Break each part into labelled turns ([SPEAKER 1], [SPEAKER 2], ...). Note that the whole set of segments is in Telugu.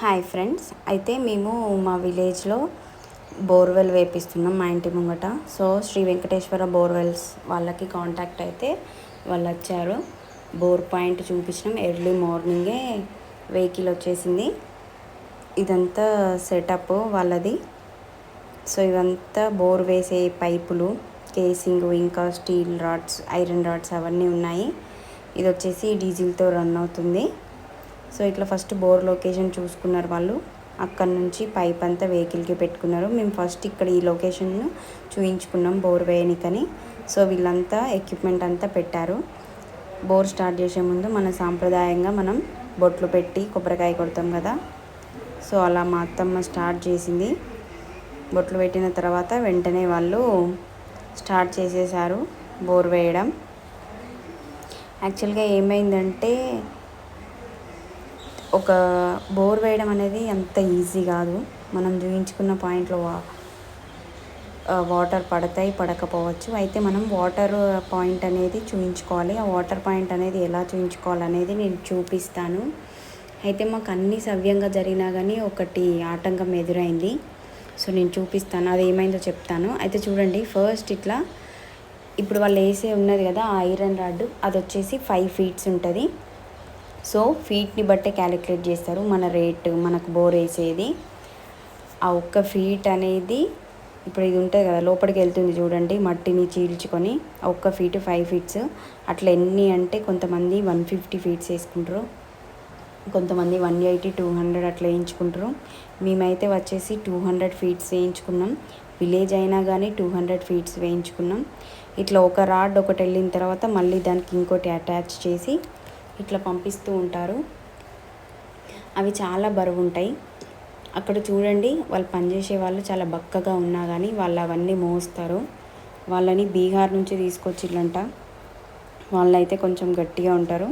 [SPEAKER 1] Hi friends. అయితే మేము మా విలేజ్లో బోర్వెల్ వేపిస్తున్నాం మా ఇంటి ముంగట. సో శ్రీ వెంకటేశ్వర బోర్వెల్స్ వాళ్ళకి కాంటాక్ట్ అయితే వాళ్ళు వచ్చారు బోర్ పాయింట్ చూపించినాం. ఎర్లీ మార్నింగే వెహికల్ వచ్చేసింది. ఇదంతా సెటప్ వాళ్ళది. సో ఇవంతా బోర్ వేసే పైపులు కేసింగ్ ఇంకా స్టీల్ రాడ్స్ ఐరన్ రాడ్స్ అవన్నీ ఉన్నాయి. ఇది వచ్చేసి డీజిల్తో రన్ అవుతుంది. సో ఇట్లా ఫస్ట్ బోర్ లొకేషన్ చూసుకున్నారు వాళ్ళు. అక్కడ నుంచి పైప్ అంతా వెహికల్కి పెట్టుకున్నారు. మేము ఫస్ట్ ఇక్కడ ఈ లొకేషన్ను చూయించుకున్నాం బోర్ వేయనికని. సో వీళ్ళంతా ఎక్విప్మెంట్ అంతా పెట్టారు. బోర్ స్టార్ట్ చేసే ముందు మన సాంప్రదాయంగా మనం బొట్లు పెట్టి కొబ్బరికాయ కొడతాం కదా. సో అలా మా అత్తమ్మ స్టార్ట్ చేసింది. బొట్లు పెట్టిన తర్వాత వెంటనే వాళ్ళు స్టార్ట్ చేసేసారు బోర్ వేయడం. యాక్చువల్గా ఏమైందంటే ఒక బోర్ వేయడం అనేది అంత ఈజీ కాదు. మనం చూయించుకున్న పాయింట్లో వా వాటర్ పడతాయి పడకపోవచ్చు. అయితే మనం వాటర్ పాయింట్ అనేది చూయించుకోవాలి. ఆ వాటర్ పాయింట్ అనేది ఎలా చూయించుకోవాలనేది నేను చూపిస్తాను. అయితే మాకు అన్నీ సవ్యంగా జరిగినా కానీ ఒకటి ఆటంకం ఎదురైంది. సో నేను చూపిస్తాను. అది ఏమైందో చెప్తాను. అయితే చూడండి ఫస్ట్ ఇట్లా ఇప్పుడు వాళ్ళు వేసే ఉన్నది కదా ఆ ఐరన్ రాడ్ అది వచ్చేసి ఫైవ్ ఫీట్స్ ఉంటుంది. సో ఫీట్ని బట్టే క్యాలిక్యులేట్ చేస్తారు. మన రేటు మనకు బోర్ వేసేది. ఆ ఒక్క ఫీట్ అనేది ఇప్పుడు ఇది ఉంటుంది కదా లోపలికి వెళ్తుంది చూడండి మట్టిని చీల్చుకొని ఒక్క ఫీట్ ఫైవ్ ఫీట్స్. అట్లా ఎన్ని అంటే కొంతమంది వన్ ఫిఫ్టీ ఫీట్స్ వేసుకుంటారు. కొంతమంది వన్ ఎయిటీ టూ హండ్రెడ్ అట్లా వేయించుకుంటారు. మేమైతే వచ్చేసి టూ హండ్రెడ్ ఫీట్స్ వేయించుకున్నాం. విలేజ్ అయినా కానీ టూ హండ్రెడ్ ఫీట్స్ వేయించుకున్నాం. ఇట్లా ఒక రాడ్ ఒకటి వెళ్ళిన తర్వాత మళ్ళీ దానికి ఇంకోటి అటాచ్ చేసి ఇట్లా పంపిస్తూ ఉంటారు. అవి చాలా బరువు ఉంటాయి అక్కడ చూడండి వాళ్ళు పనిచేసే వాళ్ళు చాలా బక్కగా ఉన్నా కానీ వాళ్ళు అవన్నీ మోస్తారు. వాళ్ళని బీహార్ నుంచి తీసుకొచ్చిళ్ళంట వాళ్ళైతే కొంచెం గట్టిగా ఉంటారు.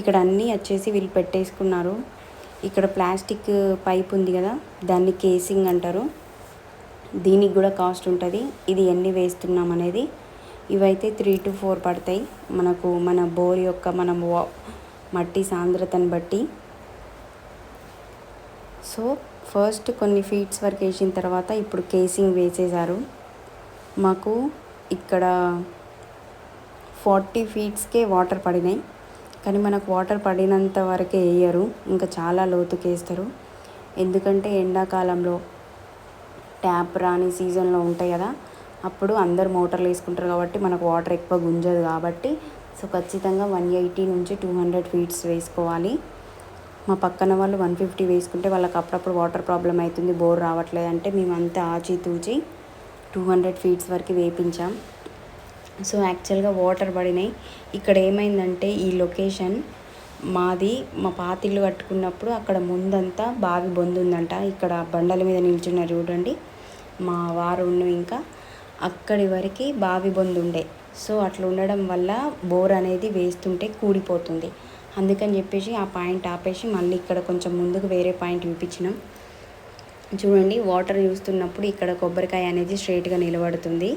[SPEAKER 1] ఇక్కడ అన్నీ వచ్చేసి వీళ్ళు పెట్టేసుకున్నారు. ఇక్కడ ప్లాస్టిక్ పైప్ ఉంది కదా దాన్ని కేసింగ్ అంటారు. దీనికి కూడా కాస్ట్ ఉంటుంది. ఇది ఎన్ని వేస్తున్నాం అనేది ఇవైతే త్రీ టు ఫోర్ పడతాయి. మనకు మన బోర్ యొక్క మనం మట్టి సాంద్రతను బట్టి. సో ఫస్ట్ కొన్ని ఫీట్స్ వరకు వేసిన తర్వాత ఇప్పుడు కేసింగ్ వేసేసారు మాకు ఇక్కడ ఫార్టీ ఫీట్స్కే వాటర్ పడినాయి. కానీ మనకు వాటర్ పడినంత వరకే వేయరు. ఇంకా చాలా లోతుకేస్తారు ఎందుకంటే ఎండాకాలంలో ట్యాప్ రాని సీజన్లో ఉంటాయి కదా. అప్పుడు అందరు మోటార్లు వేసుకుంటారు కాబట్టి మనకు వాటర్ ఎక్కువ గుంజదు కాబట్టి సో ఖచ్చితంగా వన్ ఎయిటీ నుంచి టూ హండ్రెడ్ ఫీట్స్ వేసుకోవాలి. మా పక్కన వాళ్ళు వన్ ఫిఫ్టీ వేసుకుంటే వాళ్ళకి అప్పుడప్పుడు వాటర్ ప్రాబ్లం అవుతుంది బోర్ రావట్లేదు అంటే మేమంతా ఆచితూచి టూ హండ్రెడ్ ఫీట్స్ వరకు వేపించాం. సో యాక్చువల్గా వాటర్ పడినాయి. ఇక్కడ ఏమైందంటే ఈ లొకేషన్ మాది మా పాతిళ్ళు కట్టుకున్నప్పుడు అక్కడ ముందంతా బావి బొందుందంట ఇక్కడ బండల మీద నిల్చున్నారు చూడండి. మా వారు ఇంకా అక్కడి వరకు బావి బొందు ఉండే సో అట్లా ఉండడం వల్ల బోర్ అనేది వేస్తుంటే కూడిపోతుంది. అందుకని చెప్పేసి ఆ పాయింట్ ఆపేసి మళ్ళీ ఇక్కడ కొంచెం ముందుకు వేరే పాయింట్ చూపించినాం చూడండి వాటర్ చూస్తున్నప్పుడు ఇక్కడ కొబ్బరికాయ అనేది స్ట్రైట్గా నిలబడుతుంది.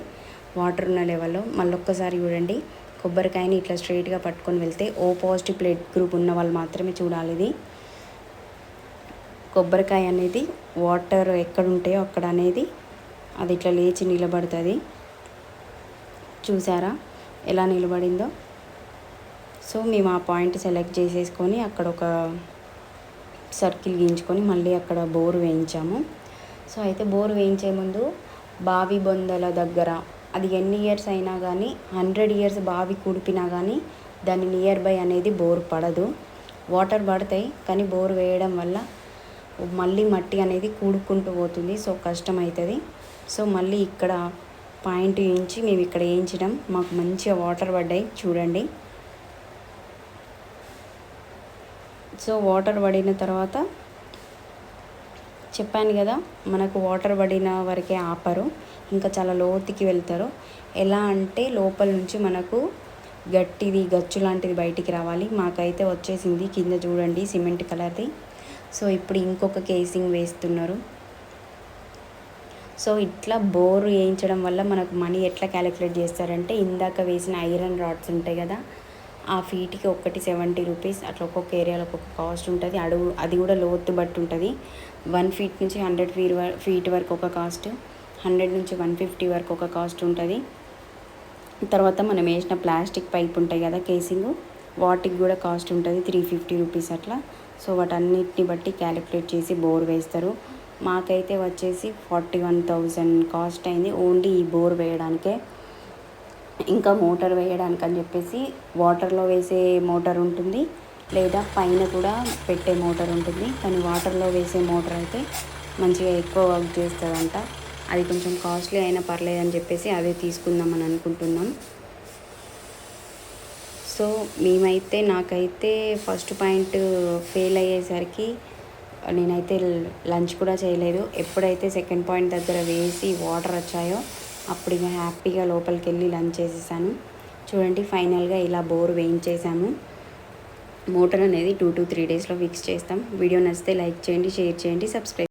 [SPEAKER 1] వాటర్ ఉన్న లెవెల్లో మళ్ళీ ఒక్కసారి చూడండి కొబ్బరికాయని ఇట్లా స్ట్రైట్గా పట్టుకొని వెళ్తే ఓ పాజిటివ్ ప్లేట్ గ్రూప్ ఉన్న వాళ్ళు మాత్రమే చూడాలి ఇది. కొబ్బరికాయ అనేది వాటర్ ఎక్కడ ఉంటాయో అక్కడ అనేది అది ఇట్లా లేచి నిలబడుతుంది. చూసారా ఎలా నిలబడిందో? సో మేము ఆ పాయింట్ సెలెక్ట్ చేసేసుకొని అక్కడ ఒక సర్కిల్ గీయించుకొని మళ్ళీ అక్కడ బోర్ వేయించాము. సో అయితే బోర్ వేయించే ముందు బావి బొందల దగ్గర అది ఎన్ని ఇయర్స్ అయినా కానీ హండ్రెడ్ ఇయర్స్ బావి కుడిపినా కానీ దాని నియర్ బై అనేది బోర్ పడదు. వాటర్ పడతాయి కానీ బోర్ వేయడం వల్ల మళ్ళీ మట్టి అనేది కూడుకుంటూ పోతుంది. సో కష్టం అవుతుంది సో మళ్ళీ ఇక్కడ పాయింట్ వేయించి మేము ఇక్కడ వేయించడం. మాకు మంచిగా వాటర్ పడ్డాయి. చూడండి. సో వాటర్ పడిన తర్వాత చెప్పాను కదా మనకు వాటర్ పడిన వరకే ఆపరు. ఇంకా చాలా లోతుకి వెళ్తారు. ఎలా అంటే లోపల నుంచి మనకు గట్టిది గచ్చు లాంటిది బయటికి రావాలి. మాకైతే వచ్చేసింది కింద చూడండి సిమెంట్ కలర్ది. సో ఇప్పుడు ఇంకొక కేసింగ్ వేస్తున్నారు. సో ఇట్లా బోరు వేయించడం వల్ల మనకు మనీ ఎట్లా క్యాలిక్యులేట్ చేస్తారంటే ఇందాక వేసిన ఐరన్ రాడ్స్ ఉంటాయి కదా ఆ ఫీట్కి ఒక్కటి సెవెంటీ రూపీస్ అట్లా ఒక్కొక్క ఏరియాలో ఒక్కొక్క కాస్ట్ ఉంటుంది. అడుగు అది కూడా లోతు బట్టి ఉంటుంది. వన్ ఫీట్ నుంచి హండ్రెడ్ ఫీట్ ఫీట్ వరకు ఒక కాస్ట్ హండ్రెడ్ నుంచి వన్ ఫిఫ్టీ వరకు ఒక కాస్ట్ ఉంటుంది. తర్వాత మనం వేసిన ప్లాస్టిక్ పైప్ ఉంటాయి కదా కేసింగ్ వాటికి కూడా కాస్ట్ ఉంటుంది త్రీ ఫిఫ్టీ రూపీస్ అట్లా. సో వాటన్నిటిని బట్టి క్యాలిక్యులేట్ చేసి బోర్ వేస్తారు. మాకైతే వచ్చేసి ఫార్టీ వన్ థౌజండ్ కాస్ట్ అయింది. ఓన్లీ ఈ బోర్ వేయడానికే ఇంకా మోటార్ వేయడానికి అని చెప్పేసి వాటర్లో వేసే మోటార్ ఉంటుంది లేదా పైన కూడా పెట్టే మోటార్ ఉంటుంది. కానీ వాటర్లో వేసే మోటార్ అయితే మంచిగా ఎక్కువ వర్క్ చేస్తుందంట. అది కొంచెం కాస్ట్లీ అయినా పర్లేదని చెప్పేసి అదే తీసుకుందామని అనుకుంటున్నాం. సో మేమైతే నాకైతే ఫస్ట్ పాయింట్ ఫెయిల్ అయ్యేసరికి నేనైతే లంచ్ కూడా చేయలేదు. ఎప్పుడైతే సెకండ్ పాయింట్ దగ్గర వేసి వాటర్ వచ్చాయో అప్పుడు ఇక హ్యాపీగా లోపలికి వెళ్ళి లంచ్ చేసేసాను. చూడండి ఫైనల్గా ఇలా బోర్ వేయించేసాము. మోటార్ అనేది టూ టు త్రీ డేస్లో ఫిక్స్ చేస్తాం. వీడియో నచ్చితే లైక్ చేయండి షేర్ చేయండి సబ్స్క్రైబ్